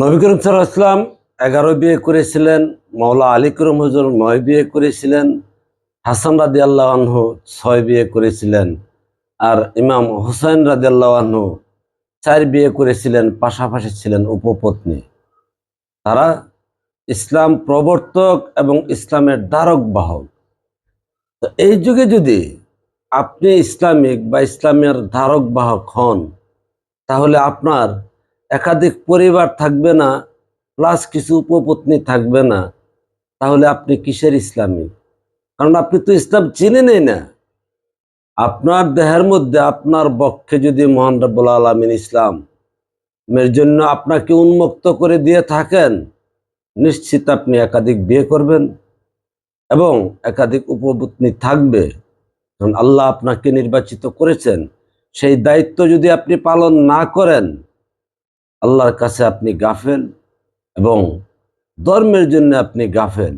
নবী করিম সাল্লাম এগারো বিয়ে করেছিলেন মৌলা আলী করম হুজুর নয় বিয়ে করেছিলেন, হাসান রাদি আল্লাহ ছয় বিয়ে করেছিলেন আর ইমাম হুসাইন রাদি আল্লাহ চার বিয়ে করেছিলেন, পাশাপাশি ছিলেন উপপত্নী। তারা ইসলাম প্রবর্তক এবং ইসলামের দ্বারক বাহক। তো এই যুগে যদি আপনি ইসলামিক বা ইসলামের ধারক বাহক হন, তাহলে আপনার একাধিক পরিবার থাকবে না প্লাস কিছু উপপত্নী থাকবে না, তাহলে আপনি কিসের ইসলামী? কারণ আপনি তো ইসলাম চিনেনই না। আপনার দেহের মধ্যে, আপনার বক্ষে যদি মহান রব্বুল আলমিন ইসলাম, এর জন্য আপনাকে উন্মুক্ত করে দিয়ে থাকেন, নিশ্চিত আপনি একাধিক বিয়ে করবেন এবং একাধিক উপপত্নী থাকবে। কারণ আল্লাহ আপনাকে নির্বাচিত করেছেন। সেই দায়িত্ব যদি আপনি পালন না করেন আল্লাহর কাছে আপনি গাফেল এবং ধর্মের জন্য আপনি গাফেল।